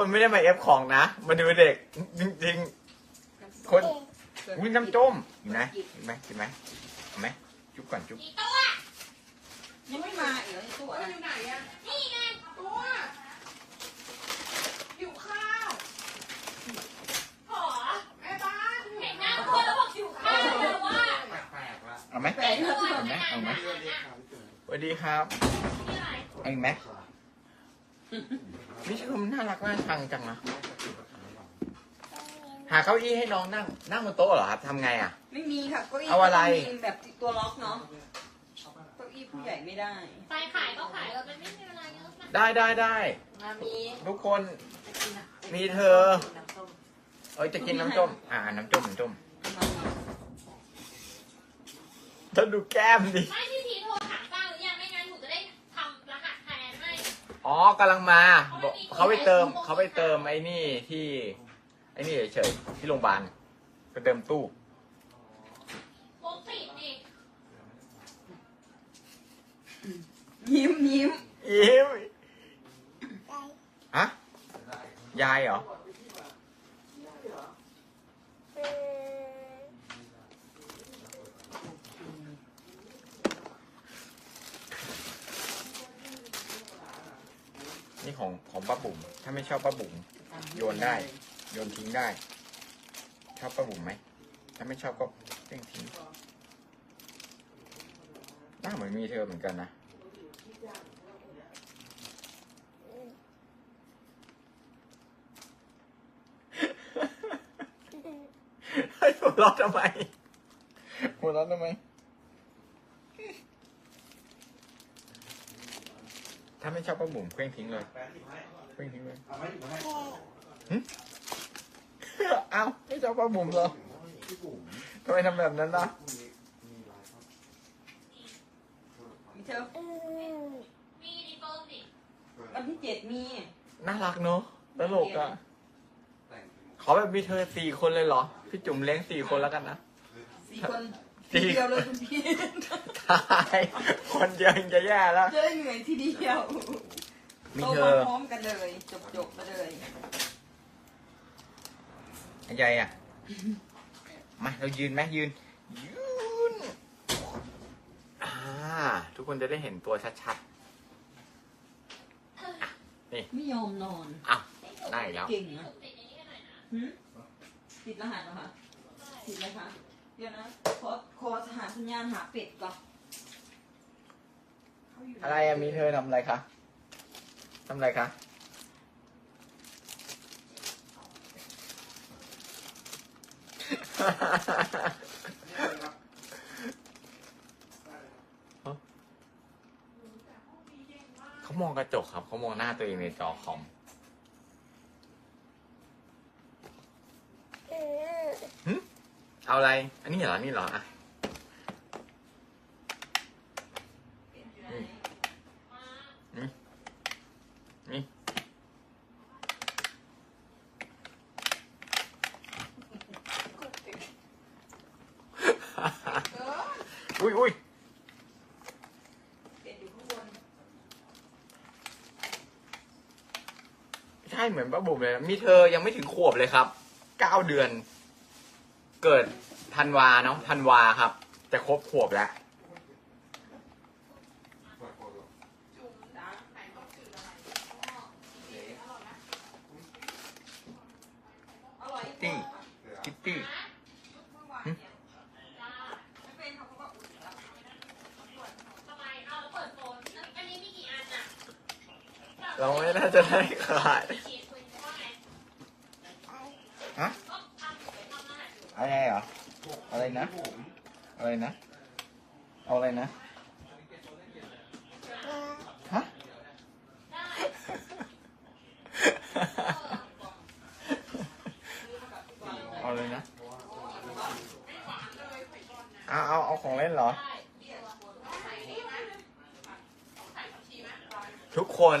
คนไม่ได้มาเอฟของนะ มาดูเด็ก จริง ๆ คนวิ่งน้ำต้มเห็นไหมเห็นไหมเห็นไหมเห็นไหมจุ๊บก่อนจุ๊บอีตัวยังไม่มาอีกเหรอไอ้ตัวตัวนะอยู่ไหนอะนี่ไงตัวหิวข้าวขอแม่บ้านเห็นหน้าตัวแล้วบอกหิวข้าวเลยว่าเอาไหมแปลกนะเอาไหมเอาไหมสวัสดีครับนี่อะไรเอาอีกไหม นี่ชมน่ารักน่าชังจังนะ หาเก้าอี้ให้น้องนั่ง นั่งบนโต๊ะเหรอครับทำไงอะ ไม่มีค่ะเก้าอี้เอาอะไรมีแบบตัวล็อกเนาะเก้าอี้ผู้ใหญ่ไม่ได้ไปขายก็ขายเราไม่มีเวลาเยอะมากได้ได้ได้ มามีทุกคนจะกินอะมีเธอน้ำส้มเอ้ยจะกินน้ำต้มอ่า น้ำต้มน้ำต้มมามีเธอดูแก้มดิ ไม่พี่ อ๋อกำลังมาบอกเขาไปเติมเขาไปเติมไอ้นี่ที่ ไอ้นี่เฉยๆที่โรงพยาบาลไปเติมตู้โพสต์ติดนี่ยิ้มยิ้ม ยิ้มฮะ ยายเหรอ นี่ของของป้าบุ๋ม ถ้าไม่ชอบป้าบุ๋ม โยนได้ โยนทิ้ งได้ ชอบป้าบุ๋มไหม ถ้าไม่ชอบก็เร่งทิ้งหน้าเหมือนมีเธอเหมือนกันนะให้หัวเราะทำไมหัวเราะทำไม ถ้าไม่ชอบป้าบุ๋มเคว้งทิ้งเลยเคว้งทิ้งเลยเอาไหมหยิบมาให้เอ้าไม่ชอบป้าบุ๋มเหรอพี่บุ๋มทำไมทำแบบนั้นล่ะพรุ่งนี้มีไลฟ์ครับมีเธอมีดีเฟิร์มดิวันที่เจ็ดมี น่ารักเนอะตลกอะแต่งขอแบบมีเธอสี่คนเลยเหรอ พี่จุ๋มเลี้ยงสี่คนแล้วกันนะสี่คนสี่ทีเดียวเลยคุณพี่ตายคนเดียวยังจะแย่แล้วจะได้เหนื่อยทีเดียว มีโตเธมาอพร้อมกันเลย จบจบๆไปเลย ใหญ่อะ มาเรายืนไหมยืน ยืนอ่าทุกคนจะได้เห็นตัวชัดไม่ยอมนอนๆอะได้แล้วเก่งนะติดอย่างนี้กันหน่อยนะหืมติดรหัสเหรอคะติดเลยคะเดี๋ยวนะขอขอหาสัญญาณหาเป็ดก่อนเขายู่หนอะไรอะมีเธอทำอะไรคะทำอะไรคะ เขามองกระจกครับ เขามองหน้าตัวเองในจอคอมหึเอาอะไร อันนี้เหรอ นี่เหรออะ อุ้ยอุ้ยเป็ดอยู่ข้างบนใช่เหมือนป้าบุ๋มเลยนะมีเธอยังไม่ถึงขวบเลยครับ เก้าเดือน เกิดธันวาเนาะธันวาครับ จะครบขวบแล้ว เปิดโปรโมท จุ่มนะไหนเขาจืดอะไรอร่อยนะ อร่อย ตี้ เดี๋ยว คิตตี้ เมื่อวานเนี่ย จ้า ไม่เป็นเขาก็ว่าอุ่นแล้ว ทำไมเอาแล้วเปิดโฟนอันนี้มีกี่อันอะ เราไม่น่า จะได้ขายเขียนคุยว่าไงฮะอะไรเหรอ อะไรนะ อะไรนะ เอาอะไรนะ ฮะ เอาเลยนะเอาเอาเอาของเล่นเหรอ ทุกคน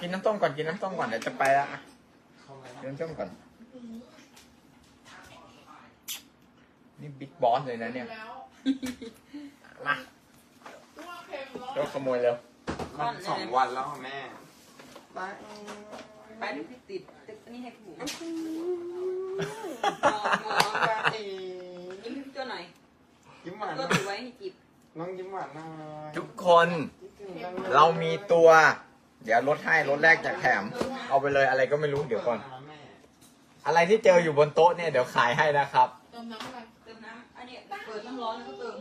กินน้ำต้มก่อนกินน้ำต้มก่อนเดี๋ยวจะไปละอะเข้ามากินน้ำต้มก่อน นี่บิ๊กบอสเลยนะเนี่ยแล้วมาตัวเค็มแล้วเดี๋ยวขโมยเร็วมันสองวันแล้วค่ะแม่ไปไปดูพี่ติดตึกนี่ให้ผูมองมองยิ้มให้พี่ตัวหน่อยยิ้มหวานตัวถือไว้ให้จิบน้องยิ้มหวานหน่อยทุกคน เรามีตัว เดี๋ยวลดให้ลดแรกจากแถม เอาไปเลยอะไรก็ไม่รู้เดี๋ยวก่อนแม่อะไรที่เจออยู่บนโต๊ะเนี่ยเดี๋ยวขายให้นะครับ เติมน้ำอะไรเติมน้ำอันนี้เปิดน้ำร้อนแล้วก็เติม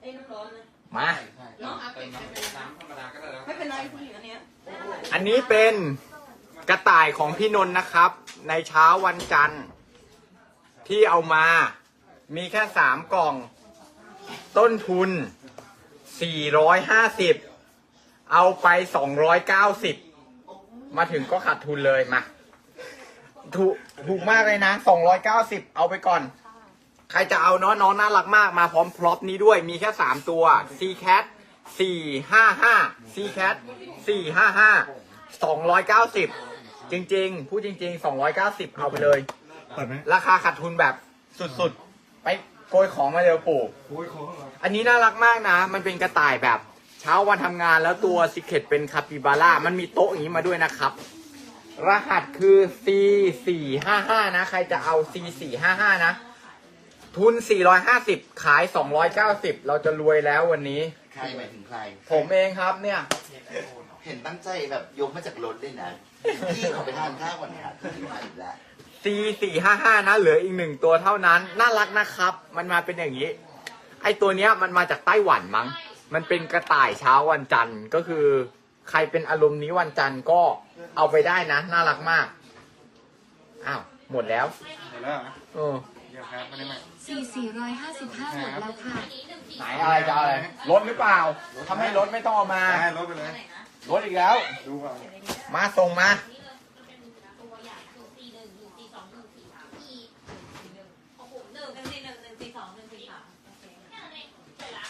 ไอ้น้ำร้อนนะมาใช่ใช่เติมน้ำน้ำธรรมดาก็ได้แล้วไม่เป็นไรผู้หญิงอันเนี้ยอันนี้เป็นกระต่ายของพี่นนท์นะครับ ในเช้าวันจันทร์ ที่เอามา มีแค่สามกล่อง ต้นทุน 450 เอาไป290มาถึงก็ขาดทุนเลยมาถูกถูกมากเลยนะ290เอาไปก่อน ใครจะเอาเนาะน้องน่ารักมากมาพร้อมพร็อพนี้ด้วยมีแค่3ตัว C cat 455 C cat 455 290จริงๆ พูดจริงๆ290เอาไปเลย เปิดไหมราคาขาดทุนแบบสุดๆ ไปโกยของมาเร็วปู่ โอ้ยเขาเหรอ อันนี้น่ารักมากนะ มันเป็นกระต่ายแบบ เช้าวันทำงานแล้วตัวซิเคตเป็นคาปิบาร่ามันมีโต๊ะอย่างนี้มาด้วยนะครับ รหัสคือ C 4 5 5นะ ใครจะเอา C 4 5 5นะ ทุน 450 ขาย 290 เราจะรวยแล้ววันนี้ ใครหมายถึงใคร ผมเองครับเนี่ย เห็นตั้งใจแบบยกมาจากรถด้วยนะพี่ขอไปทานข้าวก่อนค่ะพี่มาอีกแล้ว C 4 5 5นะ เหลืออีกหนึ่งตัวเท่านั้น น่ารักนะครับ มันมาเป็นอย่างนี้ ไอตัวเนี้ยมันมาจากไต้หวันมั้ง มันเป็นกระต่ายเช้าวันจันทร์ก็คือ ใครเป็นอารมณ์นี้วันจันทร์ก็เอาไปได้นะ น่ารักมาก อ้าว หมดแล้วเห็นแล้วเหรอเออเดี๋ยวครับไม่ได้ไหมสี่สี่ร้อยห้าสิบห้าหมดแล้วค่ะ ไหนอะไรจะเอาอะไรลดหรือเปล่าถ้าไม่ลดไม่ต้องเอามาได้ลดไปเลย ลดอีกแล้ว ดูก่อนมาส่งมา ตัวใหญ่คือสี่หนึ่งหนึ่งสี่สองหนึ่งสี่สามอีโอ้โหหนึ่งหนึ่งสี่หนึ่งหนึ่งสี่สองหนึ่งสี่สามโอเคแค่นั้นเองเสร็จละ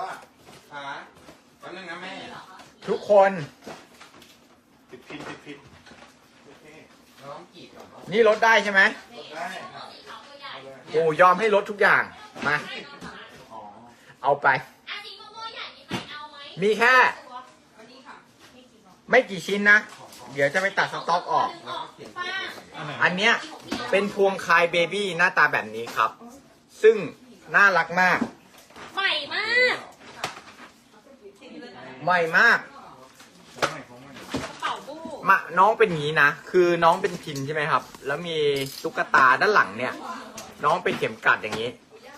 ว่าขาแป๊บนึงนะแม่ ทุก คนติดพินติดพินโอเคน้องกีดก่อนเนาะนี่ลดได้ใช่ไหมลดได้ครับโอ้ยอมให้ลดทุกอย่างมา อ๋อเอาไปอันนี้มะม่วงใหญ่มีใครเอาไหมมีแค่อันนี้ค่ะไม่กี่ชิ้นนะ เดี๋ยวจะไปตัดสต็อกออก แล้วก็เขียนตัวอันไหนอันเนี้ยเป็นพวงคายเบบี้หน้าตาแบบนี้ครับ ซึ่งน่ารักมาก ใหม่มาก ใหม่มาก ของใหม่ของใหม่ กระเป๋าบู้ มาน้องเป็นอย่างนี้นะ คือน้องเป็นพินใช่ไหมครับ แล้วมีตุ๊กตาด้านหลังเนี่ย น้องเป็นเข็มกลัดอย่างนี้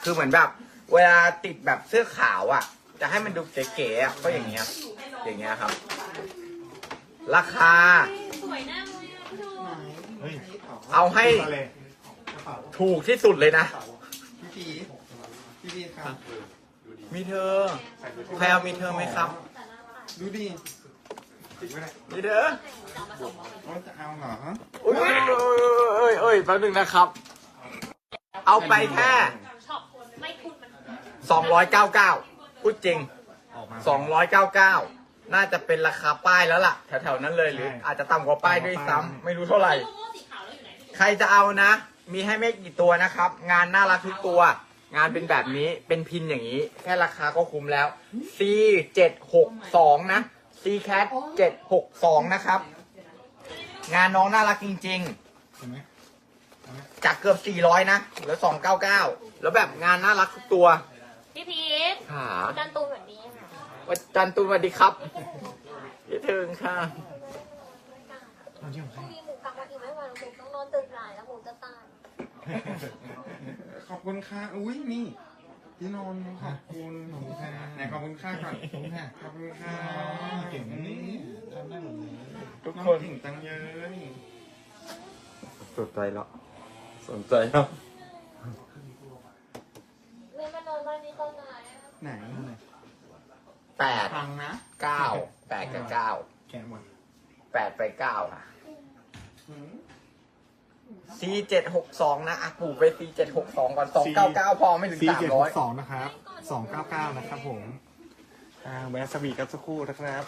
คือเหมือนแบบ เวลาติดแบบเสื้อขาวอะ จะให้มันดูเก๋ๆอะก็อย่างเงี้ย อย่างเงี้ยครับ ราคา สวยหน้าเลยอะพี่โดเฮ้ยเอาให้ทะเลกระเป๋าถูกที่สุดเลยนะ พี่พีพี่พีครับ มีเธอ ใครเอามีเธอไหมครับ ดูดิ ติดไว้เลยมีเธอว่าจะเอาเหรอฮะอุ้ยเอ้ยเอ้ยเอ้ยแป๊บนึงนะครับ เอาไปแค่ช็อปไม่คุณมัน299พูดจริงออกมา299น่าจะเป็นราคาป้ายแล้วล่ะ แถวๆนั้นเลยหรือ ใช่อาจจะต่ำกว่าป้ายด้วยซ้ำไม่รู้เท่าไหร่ ใครจะเอานะ มีให้ไม่กี่ตัวนะครับ งานน่ารักทุกตัว งานเป็นแบบนี้เป็นพินอย่างนี้ แค่ราคาก็คุ้มแล้ว C 762นะ C cat 762นะครับ งานน้องน่ารักจริง เห็นไหมๆ จากเกือบ400นะเหลือ299แล้วแบบงานน่ารักทุกตัวพี่พีทขาจันตูนแบบนี้ค่ะวันจันทร์ตูนสวัสดีครับคิดถึงค่ะ ตอนที่ผมให้มีหมูกลับมาอีกไม่ไหวหมูต้องนอนตื่นสายแล้วหมูจะตายขอบคุณค่ะ อุ้ยนี่ พี่นนท์ขอบคุณขอบคุณค่ะไหนขอบคุณค่ะก่อนผมค่ะขอบคุณค่ะเก่งนะนี่ทำได้หมดเลยทุกน้องคนเก่งตังเยอะสนใจแล้วสนใจแล้วมีมานอนบ้านนี้ตอนไหนอะไหนนั่นเลยแปดฟังนะเก้าแปดกับเก้าแกะหมดแปดไปเก้าค่ะ หืม C เจ็ดหกสองนะอะปู่ไป C เจ็ดหกสองก่อนสองเก้าเก้าพอไม่ถึงซีสามเจ็ดร้อยสองนะครับสองเก้าเก้านะครับผมใครอ่าแวะสวีทกันสักครู่นะครับ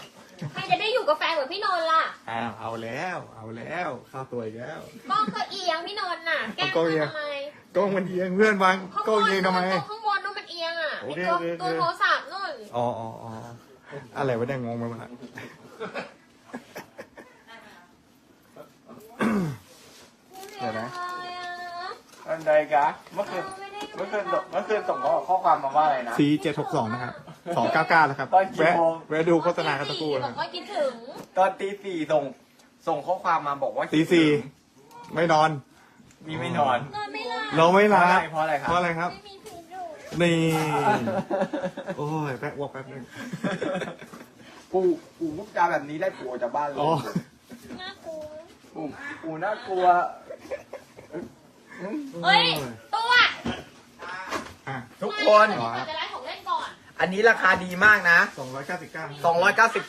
ใครจะได้อยู่กับแฟนเหมือนพี่นนท์ล่ะอ้าวเอาแล้ว เอาแล้วเข้าตัวอีกแล้ว กล้องก็เอียงพี่นนท์น่ะ แกล้งกล้องเอียง ทำไมกล้องมันเอียงเพื่อนวางข้างกบล้องนเอียงทำไมข้างบนนู่นมันเอียงอะโอไอเคตัวโอเค ตัวโทรศัพท์นู่น อ๋ออ๋ออ๋ออะไรวะเนี่ยงงไปหมดละ เดี๋ยวนะอะไรอะอันใดกะเมื่อคืนไม่ได้เมื่อคืนเมื่อคืนส่งข้อความมาว่าอะไรนะ C เจ็ดหกสองนะครับสองเก้าเก้าแล้วครับตอนกี่แวะโมง แวะดูโฆษณากันสักครู่บนะอกว่าคิดถึง ตอนตีสี่ส่งส่งข้อความมาบอกว่าตีสี่ไม่นอน มีไม่นอนนอนไม่หลับเราไม่เพราะรัอะไรบเพราะอะไรคเพรับราะอะไรครับ ไม่มีผีดุนี่ โอ้ยแป๊บอ้วกแป๊บนึงปู่ปู่พูดจาแบบนี้ได้ปู่ออกจากบ้านเลยอ๋อ น่ากลัวปู่ปู่น่ากลัว เฮ้ย ตัวอะทุกคนก่อนจะได้ของเล่นก่อนอันนี้ราคาดีมากนะ สองร้อยเก้าสิบเ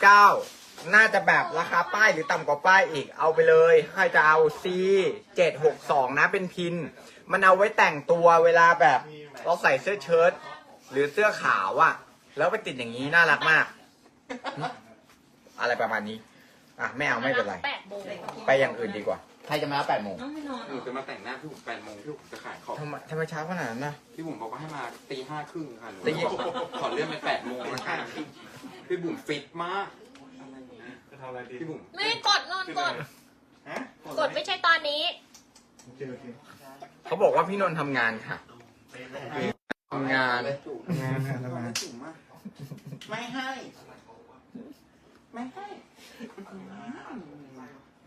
ก้า299 น่าจะแบบราคาป้ายหรือต่ำกว่าป้ายอีก เอาไปเลย ใครจะเอา C 762นะเป็นพิน มันเอาไว้แต่งตัวเวลาแบบเราใส่เสื้อเชิ้ตหรือเสื้อขาวอะแล้วไปติดอย่างนี้น่ารักมาก อะไรประมาณนี้ อะไม่เอาไม่เป็นไร แปดโมงไปอย่างอื่นดีกว่าใครจะมา8โมงน้องไม่นอนหนูจะมาแต่งหน้าพี่บุ๋มแปดโมงพี่บุ๋มจะขายของทำไมทำไมเช้าขนาดนั้นนะ พี่บุ๋มบอกว่าให้มาตีห้าครึ่งค่ะหนูตีบอกว่าขอเลื่อนไปแปดโมงแล้วกันพี่บุ๋มฟิตมากจะทำอะไรดีพี่บุ๋มไม่กดนอนกด ฮะกดไม่ใช่ตอนนี้โอเคโอเคเขาบอกว่าพี่นนท์ทำงานค่ะ ทำงานงานงานทำงาน จุ๋มอะไม่ให้ ไม่ให้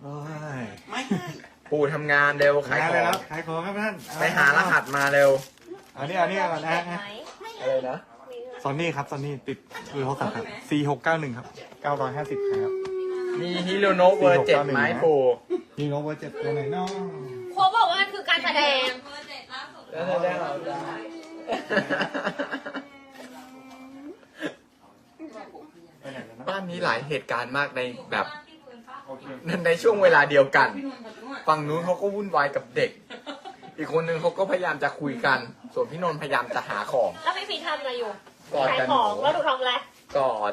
โอ้ยไม่ให้ปู่ทำงานเร็วขายงานขเลยอครังบขายของครับท่านไปหารหัสมาเร็ว อันนี้อันนี้ก่อนนะไหมอะไรนะ ซอนนี่ครับซอนนี่ติดคือโทรศัพท์ครับ C หกเก้าหนึ่งครับเก้าร้อยห้าสิบครับ มีฮิโรโนะเวอร์เจ็ดไหมปู่นี่โนเวอร์เจ็ดตัวไหนเนาะโคบอกว่ามันคือการแสดงเบอร์เจ็ดล่าสุดแล้วจะได้เราได้บ้านนี้หลายเหตุการณ์มากในแบบ ในช่วงเวลาเดียวกันพี่นอนกับนวดฝั่งนู้นเขาก็วุ่นวายกับเด็ก อีกคนนึงเขาก็พยายามจะคุยกัน ส่วนพี่นนท์พยายามจะหาของ แล้วพี่พีทำอะไรอยู่กอดขายกันของแล้วดูทำอะไรกอด